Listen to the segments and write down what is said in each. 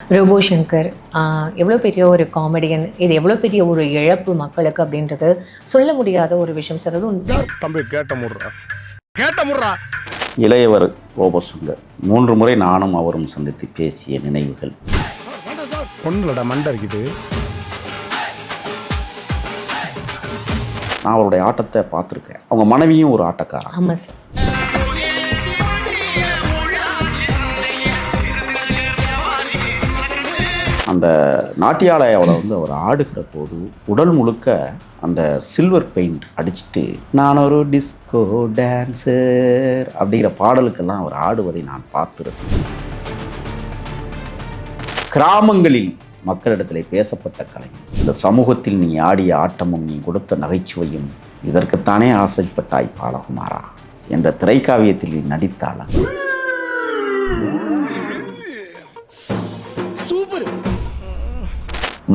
Robot Shankar ஆஹ், எவ்வளோ பெரிய ஒரு காமெடியன் இது எவ்வளோ பெரிய ஒரு இழப்பு மக்களுக்கு அப்படின்றது சொல்ல முடியாத ஒரு விஷயம் சார். தம்பி கேட்ட முடுறா. கேட்ட முடுறா. இளையவர் ரோபோசங்கர் மூன்று முறை நானும் அவரும் சந்தித்து பேசிய நினைவுகள். பொண்ணுலடா மண்டை இருக்குது நான் அவருடைய ஆட்டத்தை பார்த்துருக்கேன். அவங்க மனைவியும் ஒரு ஆட்டக்காரன் ஆமாம் சார். அந்த நாட்டியாலயாவில் வந்து அவர் ஆடுகிற போது உடல் முழுக்க அந்த சில்வர் பெயிண்ட் அடிச்சிட்டு நான் ஒரு டிஸ்கோ டான்ஸர் அப்படிங்கிற பாடலுக்கெல்லாம் அவர் ஆடுவதை நான் பார்த்து ரசிக்கிறேன் கிராமங்களில் மக்களிடத்திலே பேசப்பட்ட கலை இந்த சமூகத்தில் நீ ஆடிய ஆட்டமும் நீ கொடுத்த நகைச்சுவையும் இதற்குத்தானே ஆசைப்பட்டாய் பாலகுமாரா? என்ற திரைக்காவியத்தில் நீ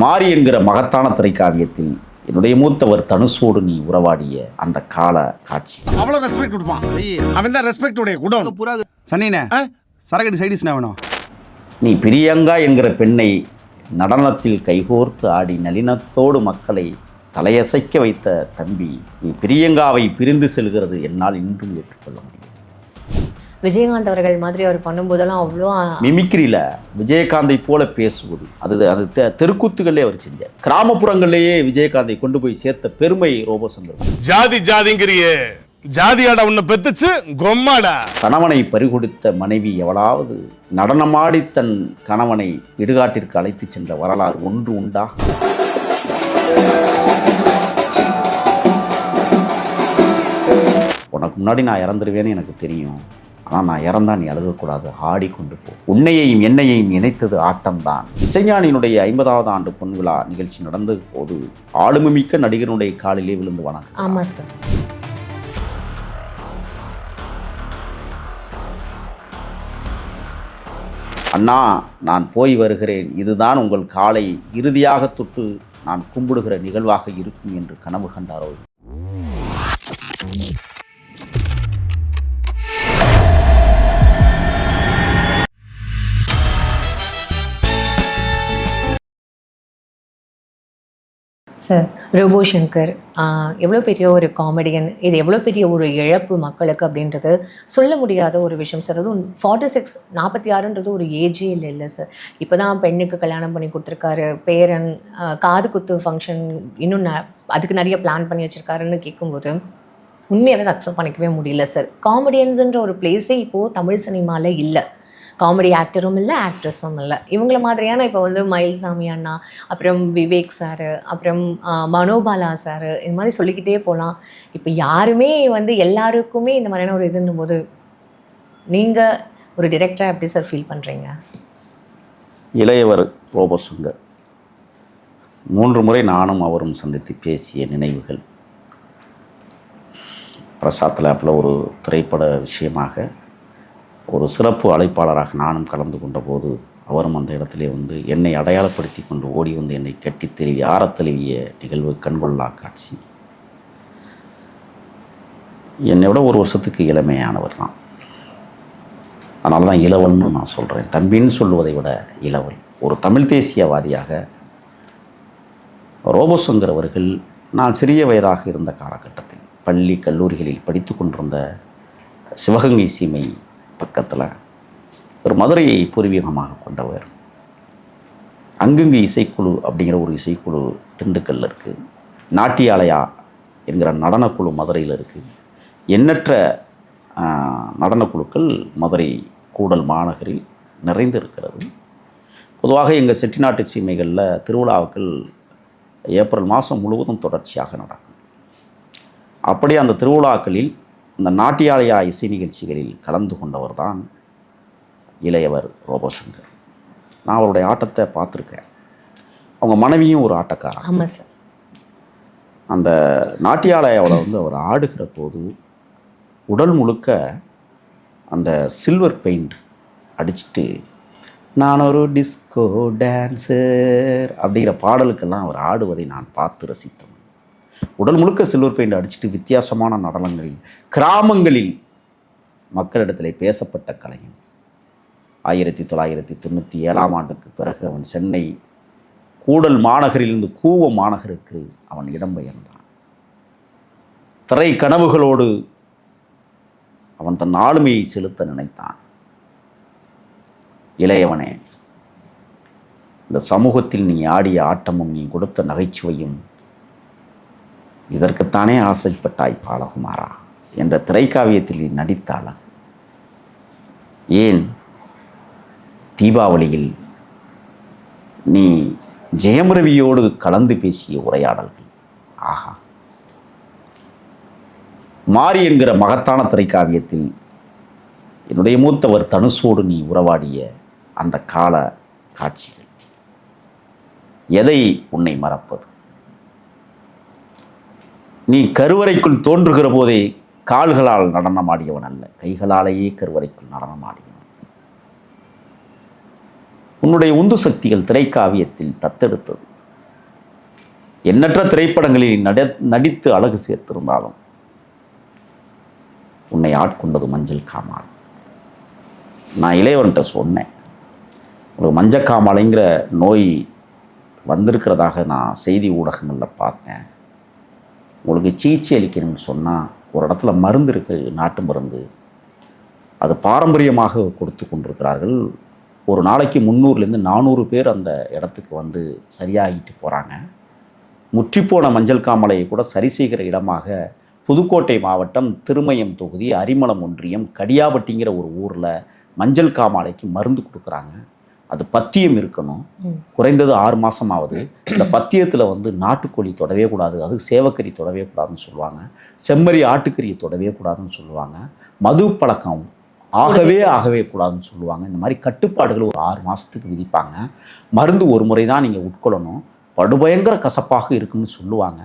மாரி என்கிற மகத்தான திரைக்காவியத்தில் என்னுடைய மூத்தவர் தனுஷோடு நீ உறவாடிய அந்த கால காட்சி. அவ்வளவு ரெஸ்பெக்ட் கொடுப்பான். அவன் தான் ரெஸ்பெக்ட் உடைய குடம் புறாது. சன்னினே சரக்கடி சைடிஸ்னா வேணும்? நீ பிரியங்கா என்கிற பெண்ணை நடனத்தில் கைகோர்த்து ஆடி நளினத்தோடு மக்களை தலையசைக்க வைத்த தம்பி நீ பிரியங்காவை பிரிந்து செல்கிறது என்னால் இன்றும் ஏற்றுக்கொள்ள முடியும் விஜயகாந்த் அவர்கள் மாதிரி அவர் பண்ணும்போதெல்லாம் அவ்வளோ மிமிக்ரியில் விஜயகாந்தை போல பேசுவது. அது அது தெ- தெருக்கூத்துகளே அவர் செஞ்சார். கிராமப்புறங்களிலேயே விஜயகாந்தை கொண்டு போய் சேர்த்த பெருமை ரோபோசந்தர் ஜாதி ஜாதிங்கிறியே. ஜாதியாடா உன்னை பெத்துச்சு கொம்மாடா. கணவனை பறிகொடுத்த மனைவி எவளாவது நடனமாடி தன் கணவனை இடுகாட்டிற்கு அழைத்துச் சென்ற வரலாறு ஒன்று உண்டா? உனக்கு முன்னாடி நான் இறந்துருவேன்னு எனக்கு தெரியும். ஆனால் நான் இறந்தா நீ அழுகக்கூடாது ஆடிக்கொண்டு போ. உன்னையையும் என்னையையும் இணைத்தது ஆட்டம்தான். இசைஞானியினுடைய ஐம்பதாவது ஆண்டு பொன் விழா நிகழ்ச்சி நடந்த போது ஆளுமைமிக்க நடிகருடைய காலிலே விழுந்து வணக்கம் ஆமாம் சார். அண்ணா நான் போய் வருகிறேன். இதுதான் உங்கள் காலை. இறுதியாக தொட்டு நான் கும்பிடுகிற நிகழ்வாக இருக்கும் என்று கனவு கண்டாரோ? சார் ரோபோ சங்கர் எவ்வளோ பெரிய ஒரு காமெடியன் இது எவ்வளோ பெரிய ஒரு இழப்பு மக்களுக்கு அப்படின்றது சொல்ல முடியாத ஒரு விஷயம் சார் அதுவும் ஃபார்ட்டி சிக்ஸ் நாற்பத்தி ஆறுன்றது ஒரு ஏஜே இல்லை இல்லை சார் இப்போ தான் பெண்ணுக்கு கல்யாணம் பண்ணி கொடுத்துருக்காரு. பேரன் காது குத்து ஃபங்க்ஷன் இன்னும் ந- அதுக்கு நிறைய பிளான் பண்ணி வச்சுருக்காருன்னு கேட்கும்போது உண்மையாகவே அக்செப்ட் பண்ணிக்கவே முடியல சார் காமெடியன்ஸுன்ற ஒரு பிளேஸே இப்போது தமிழ் சினிமாவில் இல்லை. காமெடி ஆக்டரும் இல்லை ஆக்ட்ரஸும் இல்லை. இவங்கள மாதிரியான இப்போ வந்து மயில்சாமி அண்ணா அப்புறம் விவேக் சார் அப்புறம் மனோபாலா சார் இந்த மாதிரி சொல்லிக்கிட்டே போகலாம் இப்போ யாருமே வந்து எல்லாருக்குமே இந்த மாதிரியான ஒரு இதுன்னும் போது நீங்கள் ஒரு டிரெக்டராக எப்படி சார் ஃபீல் பண்ணுறீங்க இளையவர் ரோபோசங்கர் மூன்று முறை நானும் அவரும் சந்தித்து பேசிய நினைவுகள். பிரசாத் லேப்பில் ஒரு திரைப்பட விஷயமாக ஒரு சிறப்பு அழைப்பாளராக நானும் கலந்து கொண்ட போது அவரும் அந்த இடத்திலே வந்து என்னை அடையாளப்படுத்தி கொண்டு ஓடி வந்து என்னை கட்டித் தெருவி ஆரத்தழுவிய நிகழ்வு கண்கொள்ளா காட்சி. என்னை விட ஒரு வருஷத்துக்கு இளமையானவர் தான் அதனால தான் இளவல்னு நான் சொல்கிறேன் தம்பின்னு சொல்லுவதை விட இளவல். ஒரு தமிழ் தேசியவாதியாக ரோபோசங்கர் அவர்கள் நான் சிறிய வயதாக இருந்த காலகட்டத்தில் பள்ளி கல்லூரிகளில் படித்து கொண்டிருந்த சிவகங்கை சீமை பக்கத்தில் ஒரு மதுரையை பூர்வீகமாக கொண்டவர். அங்கங்கு இசைக்குழு அப்படிங்கிற ஒரு இசைக்குழு திண்டுக்கல்லில் இருக்குது நாட்டியாலயா என்கிற நடனக்குழு மதுரையில் இருக்குது எண்ணற்ற நடனக்குழுக்கள் மதுரை கூடல் மாநகரில் நிறைந்து இருக்கிறது. பொதுவாக எங்கள் செட்டிநாட்டு சீமைகளில் திருவிழாக்கள் ஏப்ரல் மாதம் முழுவதும் தொடர்ச்சியாக நடக்கும். அப்படி அந்த திருவிழாக்களில் இந்த நாட்டியாலயா இசை நிகழ்ச்சிகளில் கலந்து கொண்டவர் தான் இளையவர் ரோபோசங்கர். நான் அவருடைய ஆட்டத்தை பார்த்துருக்கேன். அவங்க மனைவியும் ஒரு ஆட்டக்காரன் ஆமாம் சார். அந்த நாட்டியாலயாவில் வந்து அவர் ஆடுகிற போது உடல் முழுக்க அந்த சில்வர் பெயிண்ட் அடிச்சிட்டு நான் ஒரு டிஸ்கோ டான்ஸர் அப்படிங்கிற பாடலுக்கெல்லாம் அவர் ஆடுவதை நான் பார்த்து ரசித்தேன். உடல் முழுக்க சில்வர் பெயிண்ட் அடிச்சுட்டு வித்தியாசமான நடனங்களில் கிராமங்களில் மக்களிடத்தில் பேசப்பட்ட கலைஞன். ஆயிரத்தி தொள்ளாயிரத்தி தொண்ணூற்றி ஏழாம் ஆண்டுக்கு பிறகு அவன் சென்னை கூடல் மாநகரிலிருந்து கூவ மாநகருக்கு அவன் இடம்பெயர்ந்தான் திரை கனவுகளோடு அவன் தன் ஆளுமையை செலுத்த நினைத்தான். இளையவனே இந்த சமூகத்தில் நீ ஆடிய ஆட்டமும் நீ கொடுத்த நகைச்சுவையும் இதற்குத்தானே ஆசைப்பட்டாய் பாலகுமாரா? என்ற திரைக்காவியத்தில் நீ ஏன்? தீபாவளியில் நீ ஜெயம் ரவியோடு கலந்து பேசிய உரையாடல்கள். ஆஹா. மாரி என்கிற மகத்தான திரைக்காவியத்தில் என்னுடைய மூத்தவர் தனுஷோடு நீ உறவாடிய அந்த கால காட்சிகள். எதை உன்னை மறப்பது? நீ கருவறைக்குள் தோன்றுகிற போதே கால்களால் நடனமாடியவன் அல்ல. கைகளாலேயே கருவறைக்குள் நடனமாடியவன். உன்னுடைய உந்து சக்திகள் திரைக்காவியத்தில் தத்தெடுத்தது. எண்ணற்ற திரைப்படங்களில் நட நடித்து அழகு சேர்த்திருந்தாலும் உன்னை ஆட்கொண்டது மஞ்சள் காமாலை. நான் இளையவன்கிட்ட சொன்னேன் உங்களுக்கு மஞ்சள் காமாலைங்கிற நோய் வந்திருக்கிறதாக நான் செய்தி ஊடகங்களில் பார்த்தேன். உங்களுக்கு சிகிச்சை அளிக்கணும்னு சொன்னால் ஒரு இடத்துல மருந்து இருக்குது நாட்டு மருந்து. அது பாரம்பரியமாக கொடுத்து கொண்டிருக்கிறார்கள். ஒரு நாளைக்கு முந்நூறுலேருந்து நானூறு பேர் அந்த இடத்துக்கு வந்து சரியாகிட்டு போகிறாங்க முற்றிப்போன மஞ்சள் காமலையை கூட சரி செய்கிற இடமாக புதுக்கோட்டை மாவட்டம் திருமயம் தொகுதி அரிமளம் ஒன்றியம் கடியாபட்டிங்கிற ஒரு ஊரில் மஞ்சள் காமாலைக்கு மருந்து கொடுக்குறாங்க. அது பத்தியம் இருக்கணும். குறைந்தது ஆறு மாதம் ஆகுது இந்த பத்தியத்தில் வந்து நாட்டுக்கோழி தொடவே கூடாது. அது சேவக்கறி தொடவே கூடாதுன்னு சொல்லுவாங்க. செம்மறி ஆட்டுக்கறியை தொடவே கூடாதுன்னு சொல்லுவாங்க. மது பழக்கம் ஆகவே ஆகவே கூடாதுன்னு சொல்லுவாங்க. இந்த மாதிரி கட்டுப்பாடுகள் ஒரு ஆறு மாதத்துக்கு விதிப்பாங்க. மருந்து ஒரு முறை தான் நீங்கள் உட்கொள்ளணும். படுபயங்கர கசப்பாக இருக்குன்னு சொல்லுவாங்க.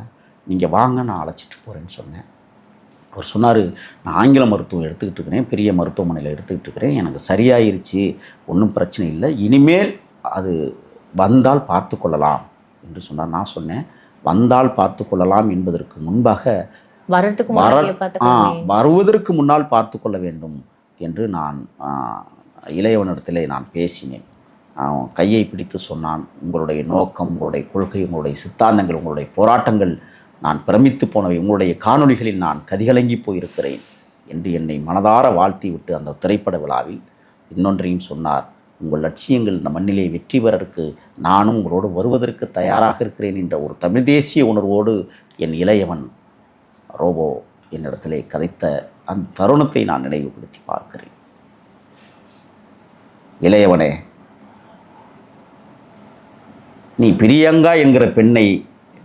நீங்கள் வாங்க நான் அழைச்சிட்டு போகிறேன்னு சொன்னேன். அவர் சொன்னார் நான் ஆங்கில மருத்துவம் எடுத்துக்கிட்டு இருக்கிறேன் பெரிய மருத்துவமனையில் எடுத்துக்கிட்டு இருக்கிறேன். எனக்கு சரியாயிருச்சு ஒன்றும் பிரச்சனை இல்லை. இனிமேல் அது வந்தால் பார்த்து கொள்ளலாம் என்று சொன்னார். நான் சொன்னேன் வந்தால் பார்த்து கொள்ளலாம் என்பதற்கு முன்பாக வருவதற்கு முன்னால் பார்த்து கொள்ள வேண்டும் என்று நான் இளையவனிடத்திலே நான் பேசினேன். கையை பிடித்து சொன்னான் உங்களுடைய நோக்கம் உங்களுடைய கொள்கை உங்களுடைய சித்தாந்தங்கள் உங்களுடைய போராட்டங்கள் நான் பிரமித்து போனவை உங்களுடைய காணொளிகளில் நான் கதிகலங்கி போயிருக்கிறேன் என்று என்னை மனதார வாழ்த்தி விட்டு அந்த திரைப்பட விழாவில் இன்னொன்றையும் சொன்னார். உங்கள் லட்சியங்கள் இந்த மண்ணிலே வெற்றி பெறற்கு நானும் உங்களோடு வருவதற்கு தயாராக இருக்கிறேன் என்ற ஒரு தமிழ் தேசிய உணர்வோடு என் இளையவன் ரோபோ என்னிடத்திலே கதைத்த அந்த தருணத்தை நான் நினைவுபடுத்தி பார்க்கிறேன். இளையவனே நீ பிரியங்கா என்கிற பெண்ணை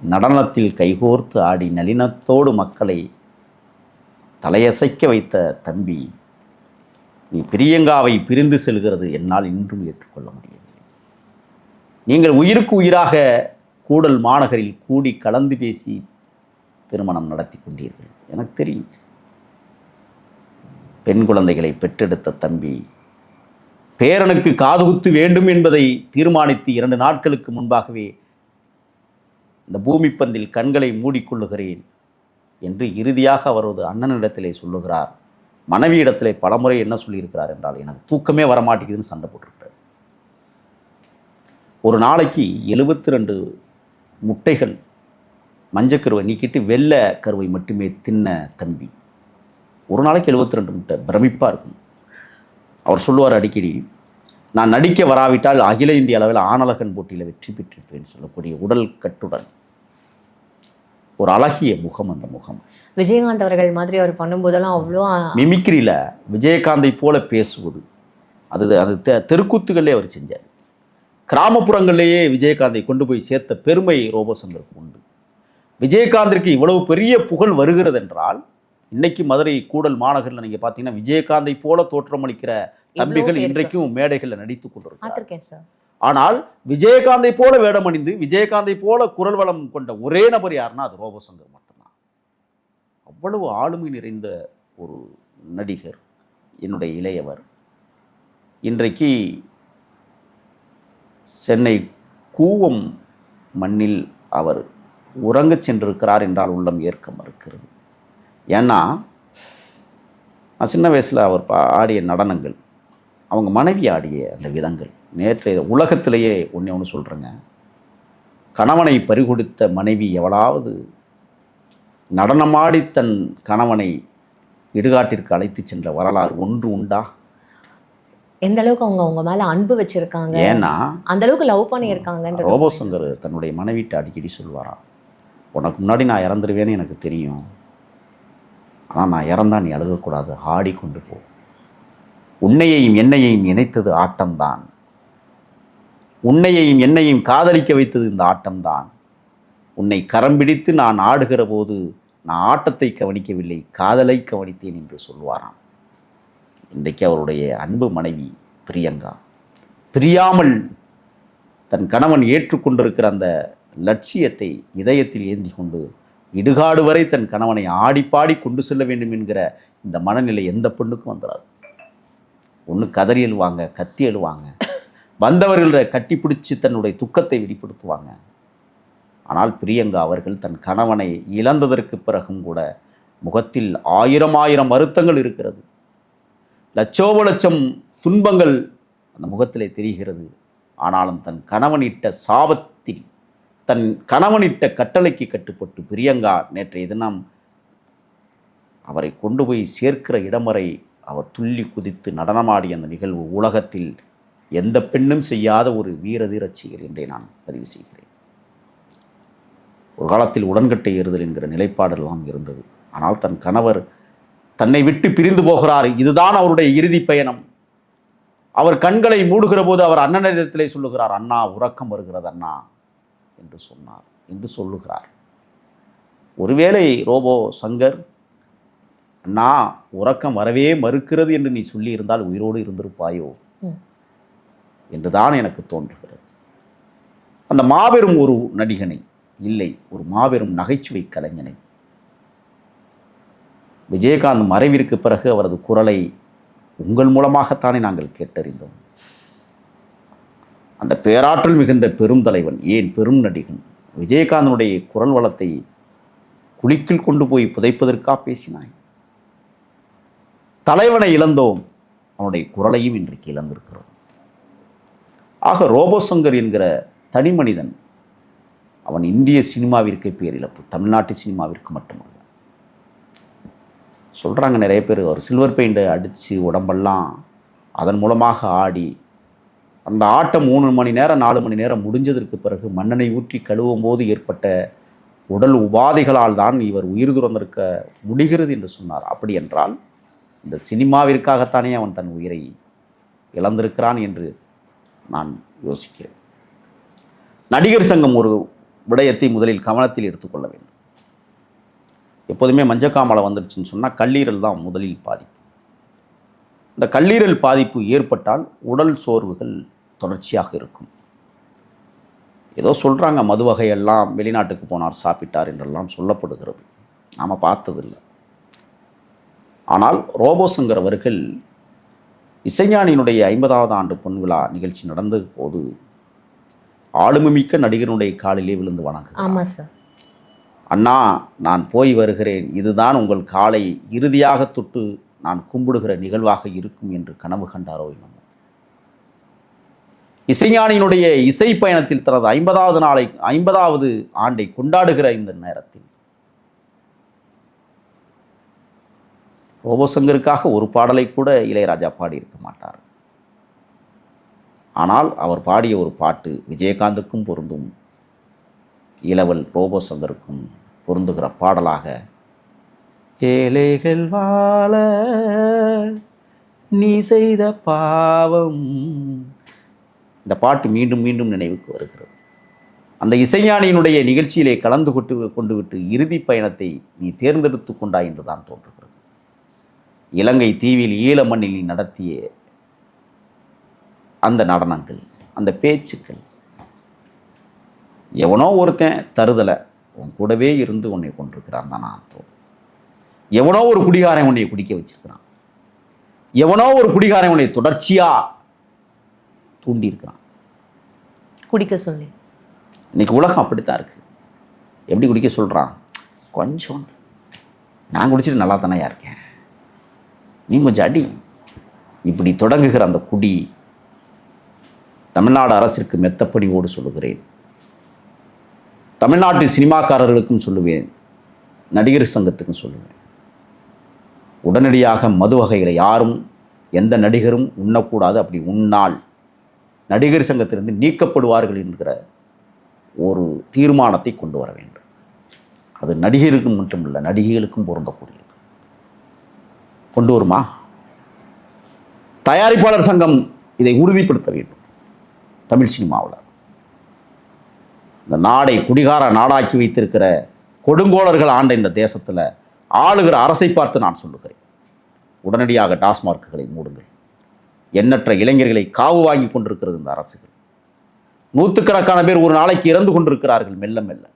நடனத்தில் கைகோர்த்து ஆடி நளினத்தோடு மக்களை தலையசைக்க வைத்த தம்பி நீ பிரியங்காவை பிரிந்து செல்கிறது என்னால் இன்றும் ஏற்றுக்கொள்ள முடியவில்லை. நீங்கள் உயிருக்கு உயிராக கூடல் மாநகரில் கூடி கலந்து பேசி திருமணம் நடத்தி கொண்டீர்கள். எனக்கு தெரியும். பெண் குழந்தைகளை பெற்றெடுத்த தம்பி பேரனுக்கு காதுகுத்து வேண்டும் என்பதை தீர்மானித்து இரண்டு நாட்களுக்கு முன்பாகவே இந்த பூமி பந்தில் கண்களை மூடிக்கொள்ளுகிறேன் என்று இறுதியாக அவரது அண்ணனிடத்திலே சொல்லுகிறார். மனைவியிடத்திலே பலமுறை என்ன சொல்லியிருக்கிறார் என்றால் எனக்கு தூக்கமே வரமாட்டேங்குதுன்னு சண்டை போட்டிருக்கார் ஒரு நாளைக்கு எழுபத்தி ரெண்டு முட்டைகள் மஞ்சக்கருவை நீக்கிட்டு வெள்ளை கருவை மட்டுமே தின்ன தம்பி. ஒரு நாளைக்கு எழுபத்தி ரெண்டு முட்டை பிரமிப்பாக இருக்கும். அவர் சொல்லுவார் அடிக்கடி நான் நடிக்க வராவிட்டால் அகில இந்திய அளவில் ஆணழகன் போட்டியில் வெற்றி பெற்றிருப்பேன் சொல்லக்கூடிய உடல் கட்டுடன். ஒரு அழகிய முகம் அந்த முகம். விஜயகாந்த் அவர்கள் மாதிரி அவர் பண்ணும்போதெல்லாம் அவ்வளோ மிமிக்ரியில் விஜயகாந்தை போல பேசுவது. அது அது தெ தெருக்கூத்துகளே அவர் செஞ்சார். கிராமப்புறங்களிலேயே விஜயகாந்தை கொண்டு போய் சேர்த்த பெருமை ரோபோசந்தருக்கு உண்டு. விஜயகாந்திற்கு இவ்வளவு பெரிய புகழ் வருகிறது என்றால் இன்னைக்கு மதுரை கூடல் மாநகரில் நீங்கள் பார்த்தீங்கன்னா விஜயகாந்தை போல தோற்றமளிக்கிற தம்பிகள். இன்றைக்கும் மேடைகளில் நடித்து கொண்டிருக்கிறார் ஆனால் விஜயகாந்தை போல வேடமணிந்து விஜயகாந்தை போல குரல் வளம் கொண்ட ஒரே நபர் யாருன்னா அது ரோபோசங்கர் மட்டும்தான். அவ்வளவு ஆளுமை நிறைந்த ஒரு நடிகர் என்னுடைய இளையவர். இன்றைக்கு சென்னை கூவம் மண்ணில் அவர் உறங்கச் சென்றிருக்கிறார் என்றால் உள்ளம் ஏற்க மறுக்கிறது. ஏன்னா நான் சின்ன வயசில் அவர் பா- ஆடிய நடனங்கள் அவங்க மனைவி ஆடிய அந்த விதங்கள். நேற்றைய உலகத்திலேயே ஒன்று ஒன்று சொல்கிறேங்க கணவனை பறிகொடுத்த மனைவி எவளாவது நடனமாடி தன் கணவனை இடுகாட்டிற்கு அழைத்து சென்ற வரலாறு ஒன்று உண்டா? எந்த அளவுக்கு அவங்க அவங்க மேல அன்பு வச்சிருக்காங்க? ஏன்னா அந்த அளவுக்கு லவ் பண்ணியிருக்காங்கன்றது. ரோபோசங்கர் தன்னுடைய மனைவிட்ட அடிக்கடி சொல்வாராம். உனக்கு முன்னாடி நான் இறந்துருவேன்னு எனக்கு தெரியும். ஆனால் நான் இறந்தா நீ அழுகக்கூடாது. ஆடிக்கொண்டு போ. உன்னையையும் என்னையையும் இணைத்தது ஆட்டம்தான். உன்னையையும் என்னையும் காதலிக்க வைத்தது இந்த ஆட்டம்தான். உன்னை கரம் பிடித்து நான் ஆடுகிற போது நான் ஆட்டத்தை கவனிக்கவில்லை காதலை கவனித்தேன் என்று சொல்வாராம் இன்றைக்கு அவருடைய அன்பு மனைவி பிரியங்கா. பிரியாமல் தன் கணவன் ஏற்றுக்கொண்டிருக்கிற அந்த லட்சியத்தை இதயத்தில் ஏந்தி கொண்டு இடுகாடு வரை தன் கணவனை ஆடிப்பாடி கொண்டு செல்ல வேண்டும் என்கிற இந்த மனநிலை எந்த பெண்ணுக்கும் வந்துடாது ஒன்று கதறி எழுவாங்க கத்தி எழுவாங்க. வந்தவர்களை கட்டி பிடிச்சி தன்னுடைய துக்கத்தை வெளிப்படுத்துவாங்க. ஆனால் பிரியங்கா அவர்கள் தன் கணவனை இழந்ததற்கு பிறகும் கூட முகத்தில் ஆயிரம் ஆயிரம் வருத்தங்கள் இருக்கிறது. லட்சோப லட்சம் துன்பங்கள் அந்த முகத்திலே தெரிகிறது. ஆனாலும் தன் கணவனிட்ட சாபத்தில் தன் கணவனிட்ட கட்டளைக்கு கட்டுப்பட்டு பிரியங்கா நேற்றைய தினம் அவரை கொண்டு போய் சேர்க்கிற இடம் வரை அவர் துள்ளி குதித்து நடனமாடிய அந்த நிகழ்வு உலகத்தில் எந்த பெண்ணும் செய்யாத ஒரு வீரதி செயல் என்றே நான் பதிவு செய்கிறேன். ஒரு காலத்தில் உடன்கட்டை ஏறுதல் என்கிற நிலைப்பாடெல்லாம் இருந்தது. ஆனால் தன் கணவர் தன்னை விட்டு பிரிந்து போகிறார். இதுதான் அவருடைய இறுதி பயணம். அவர் கண்களை மூடுகிற போது அவர் அண்ணனிடத்திலே சொல்லுகிறார் அண்ணா உறக்கம் வருகிறது அண்ணா என்று சொன்னார் என்று சொல்லுகிறார். ஒருவேளை ரோபோ சங்கர் அண்ணா உறக்கம் வரவே மறுக்கிறது என்று நீ சொல்லியிருந்தால் உயிரோடு இருந்திருப்பாயோ. என்றுதான் எனக்கு தோன்றுகிறது. அந்த மாபெரும் ஒரு நடிகனை இல்லை ஒரு மாபெரும் நகைச்சுவை கலைஞனை. விஜயகாந்த் மறைவிற்கு பிறகு அவரது குரலை உங்கள் மூலமாகத்தானே நாங்கள் கேட்டறிந்தோம். அந்த பேராற்றல் மிகுந்த பெரும் தலைவன் ஏன் பெரும் நடிகன் விஜயகாந்தனுடைய குரல் வளத்தை குழிக்குள் கொண்டு போய் புதைப்பதற்கா பேசினாய்? தலைவனை இழந்தோம். அவனுடைய குரலையும் இன்றைக்கு இழந்திருக்கிறோம். ஆக ரோபோசங்கர் என்கிற தனி மனிதன் அவன் இந்திய சினிமாவிற்கு பேர் இழப்பு தமிழ்நாட்டு சினிமாவிற்கு மட்டுமல்ல. சொல்கிறாங்க நிறைய பேர் ஒரு சில்வர் பெயிண்டை அடித்து உடம்பெல்லாம் அதன் மூலமாக ஆடி அந்த ஆட்டம் மூணு மணி நேரம் நாலு மணி நேரம் முடிஞ்சதற்கு பிறகு மண்ணெண்ணை ஊற்றி கழுவும் போது ஏற்பட்ட உடல் உபாதைகளால் தான் இவர் உயிர் துறந்திருக்க முடிகிறது என்று சொன்னார். அப்படி என்றால் இந்த சினிமாவிற்காகத்தானே அவன் தன் உயிரை இழந்திருக்கிறான் என்று நான் யோசிக்கிறேன். நடிகர் சங்கம் ஒரு விடயத்தை முதலில் கவனத்தில் எடுத்துக்கொள்ள வேண்டும். எப்போதுமே மஞ்சக்காமலை வந்துடுச்சுன்னு சொன்னால் கல்லீரல் தான் முதலில் பாதிப்பு. இந்த கல்லீரல் பாதிப்பு ஏற்பட்டால் உடல் சோர்வுகள் தொடர்ச்சியாக இருக்கும். ஏதோ சொல்கிறாங்க மது வகையெல்லாம் வெளிநாட்டுக்கு போனார் சாப்பிட்டார் என்றெல்லாம் சொல்லப்படுகிறது. நாம் பார்த்ததில்லை. ஆனால் ரோபோசங்கர் அவர்கள் இசைஞானியினுடைய ஐம்பதாவது ஆண்டு பொன்விழா நிகழ்ச்சி நடந்த போது ஆளுமைமிக்க நடிகருடைய காலிலே விழுந்து வணங்குகிறார். ஆமா சார். அண்ணா நான் போய் வருகிறேன். இதுதான் உங்கள் காலை. இறுதியாக தொட்டு நான் கும்பிடுகிற நிகழ்வாக இருக்கும் என்று கனவு கண்டாரோ என்னமோ. இசைஞானியினுடைய இசை பயணத்தில் தனது ஐம்பதாவது நாளை ஐம்பதாவது ஆண்டை கொண்டாடுகிற இந்த நேரத்தில் ரோபோசங்கருக்காக ஒரு பாடலை கூட இளையராஜா பாடியிருக்க மாட்டார். ஆனால் அவர் பாடிய ஒரு பாட்டு விஜயகாந்துக்கும் பொருந்தும் இளவல் ரோபோசங்கருக்கும் பொருந்துகிற பாடலாக ஏழைகள் வாழ நீ செய்த பாவம். இந்த பாட்டு மீண்டும் மீண்டும் நினைவுக்கு வருகிறது. அந்த இசைஞானியினுடைய நிகழ்ச்சியிலே கலந்து கொண்டு கொண்டு விட்டு இறுதி பயணத்தை நீ தேர்ந்தெடுத்து கொண்டாய் என்று தான் தோன்றுகிறது. இலங்கை தீவில் ஈழ மண்ணில் நீ நடத்திய அந்த நடனங்கள் அந்த பேச்சுக்கள் எவனோ ஒருத்தன் தருதலை உன் கூடவே இருந்து உன்னை கொண்டிருக்கிறான் தான் நான் தோணும். எவனோ ஒரு குடிகாரன் உன்னை குடிக்க வச்சிருக்கிறான். எவனோ ஒரு குடிகாரன் உன்னை தொடர்ச்சியா தூண்டியிருக்கிறான். குடிக்க சொல்லி. இன்னைக்கு உலகம் அப்படித்தான் இருக்கு. எப்படி குடிக்க சொல்கிறான் கொஞ்சம். நான் குடிச்சிட்டு நல்லா தானேயா இருக்கேன்? நீ கொஞ்சம் அடி. இப்படி தொடங்குகிற அந்த குடி தமிழ்நாடு அரசிற்கு மெத்தப்படிவோடு சொல்லுகிறேன். தமிழ்நாட்டு சினிமாக்காரர்களுக்கும் சொல்லுவேன் நடிகர் சங்கத்துக்கும் சொல்லுவேன். உடனடியாக மது வகைகளை யாரும் எந்த நடிகரும் உண்ணக்கூடாது. அப்படி உண்ணால் நடிகர் சங்கத்திலிருந்து நீக்கப்படுவார்கள் என்கிற ஒரு தீர்மானத்தை கொண்டு வர வேண்டும். அது நடிகருக்கும் மட்டுமல்ல நடிகைகளுக்கும் பொருந்தக்கூடியது. கொண்டு வருமா? தயாரிப்பாளர் சங்கம் இதை உறுதிப்படுத்த வேண்டும். தமிழ் சினிமாவில். இந்த நாடை குடிகார நாடாக்கி வைத்திருக்கிற கொடுங்கோளர்கள் ஆண்ட இந்த தேசத்தில் ஆளுகிற அரசை பார்த்து நான் சொல்லுகிறேன். உடனடியாக டாஸ்மார்க்குகளை மூடுங்கள். எண்ணற்ற இளைஞர்களை காவு வாங்கி கொண்டிருக்கிறது இந்த அரசுகள். நூற்றுக்கணக்கான பேர் ஒரு நாளைக்கு இறந்து கொண்டிருக்கிறார்கள் மெல்ல மெல்ல.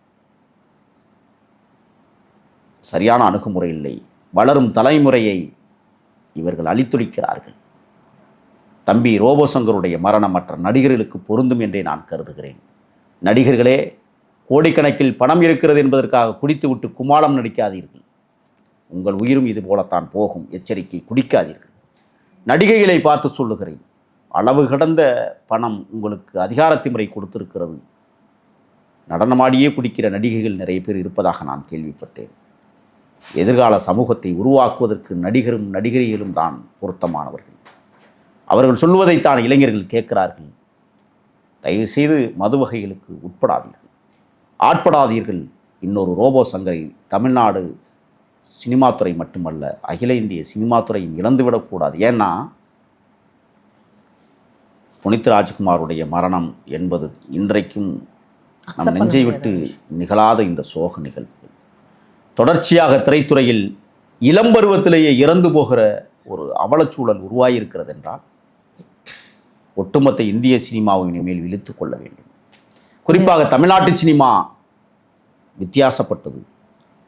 சரியான அணுகுமுறை இல்லை. வளரும் தலைமுறையை இவர்கள் அழித்துளிக்கிறார்கள். தம்பி ரோபோசங்கருடைய மரணம் மற்ற நடிகர்களுக்கு பொருந்தும் என்றே நான் கருதுகிறேன். நடிகர்களே கோடிக்கணக்கில் பணம் இருக்கிறது என்பதற்காக குடித்துவிட்டு குமாலம் நடிக்காதீர்கள். உங்கள் உயிரும் இது போலத்தான் போகும். எச்சரிக்கை குடிக்காதீர்கள். நடிகைகளை பார்த்து சொல்லுகிறேன். அளவு கடந்த பணம் உங்களுக்கு அதிகாரத்தை முறை கொடுத்திருக்கிறது. நடனமாடியே குடிக்கிற நடிகைகள் நிறைய பேர் இருப்பதாக நான் கேள்விப்பட்டேன். எதிர்கால சமூகத்தை உருவாக்குவதற்கு நடிகரும் நடிகைகளும் தான் பொருத்தமானவர்கள். அவர்கள் சொல்வதைத்தான் இளைஞர்கள் கேட்கிறார்கள். தயவு செய்து மது வகைகளுக்கு உட்படாதீர்கள். ஆட்படாதீர்கள். இன்னொரு ரோபோ சங்கரை தமிழ்நாடு சினிமாத்துறை மட்டுமல்ல அகில இந்திய சினிமாத்துறையும் இழந்துவிடக்கூடாது ஏன்னா புனித் ராஜ்குமாருடைய மரணம் என்பது இன்றைக்கும் நம் நெஞ்சை விட்டு நிகழாத இந்த சோக நிகழ்வு. தொடர்ச்சியாக திரைத்துறையில் இளம் பருவத்திலேயே இறந்து போகிற ஒரு அவலச்சூழல் உருவாகியிருக்கிறது என்றால் ஒட்டுமொத்த இந்திய சினிமாவை இனிமேல் இழுத்து கொள்ள வேண்டும். குறிப்பாக தமிழ்நாட்டு சினிமா வித்தியாசப்பட்டது.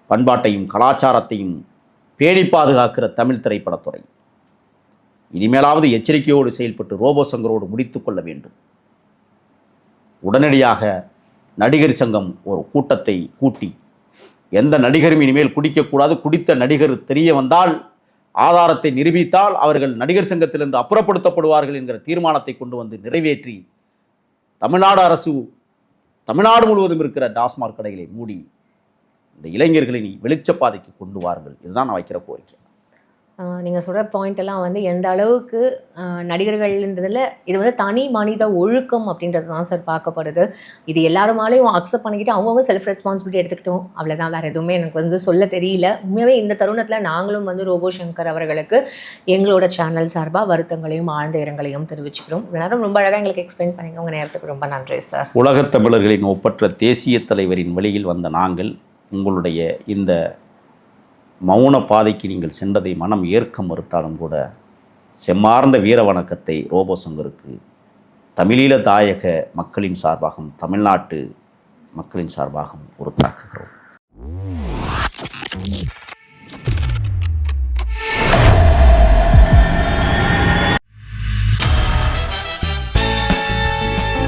பண்பாட்டையும் கலாச்சாரத்தையும் பேணி பாதுகாக்கிற தமிழ் திரைப்படத்துறை. இனிமேலாவது எச்சரிக்கையோடு செயல்பட்டு ரோபோ சங்கரோடு முடித்துக் கொள்ள வேண்டும். உடனடியாக நடிகர் சங்கம் ஒரு கூட்டத்தை கூட்டி எந்த நடிகரும் இனிமேல் குடிக்கக்கூடாது. குடித்த நடிகர் தெரிய வந்தால் ஆதாரத்தை நிரூபித்தால் அவர்கள் நடிகர் சங்கத்திலிருந்து அப்புறப்படுத்தப்படுவார்கள் என்கிற தீர்மானத்தை கொண்டு வந்து நிறைவேற்றி தமிழ்நாடு அரசு தமிழ்நாடு முழுவதும் இருக்கிற டாஸ்மாக் கடைகளை மூடி இந்த இளைஞர்களை நீ வெளிச்சப்பாதைக்கு கொண்டு வாருங்கள். இதுதான் நான் வைக்கிற கோரிக்கை. நீங்கள் சொல்கிற பாயிண்ட் எல்லாம் வந்து எந்த அளவுக்கு நடிகர்கள்ன்றதில் இது வந்து தனி மனித ஒழுக்கம் அப்படின்றது தான் சார் பார்க்கப்படுது. இது எல்லாருமாலையும் அக்செப்ட் பண்ணிக்கிட்டு அவங்கவுங்க செல்ஃப் ரெஸ்பான்சிபிலிட்டி எடுத்துக்கிட்டோம். அவ்வளோதான் வேறு எதுவுமே எனக்கு வந்து சொல்ல தெரியல. உண்மையாகவே இந்த தருணத்தில் நாங்களும் வந்து ரோபோ சங்கர் அவர்களுக்கு எங்களோட சேனல் சார்பாக வருத்தங்களையும் ஆழ்ந்த இரங்கலையும் தெரிவிச்சுக்கிறோம். நேரம் ரொம்ப அழகாக எங்களுக்கு எக்ஸ்பிளைன் பண்ணிங்க. உங்கள் நேரத்துக்கு ரொம்ப நன்றி சார் உலகத் தமிழர்களின் ஒப்பற்ற தேசிய தலைவரின் வழியில் வந்த நாங்கள் உங்களுடைய இந்த மௌன பாதைக்கு நீங்கள் சென்றதை மனம் ஏற்க மறுத்தாலும் கூட செம்மார்ந்த வீர வணக்கத்தை ரோபோசங்கருக்கு தமிழீழ தாயக மக்களின் சார்பாகவும் தமிழ்நாட்டு மக்களின் சார்பாகவும் உறுத்தாக்குகிறோம்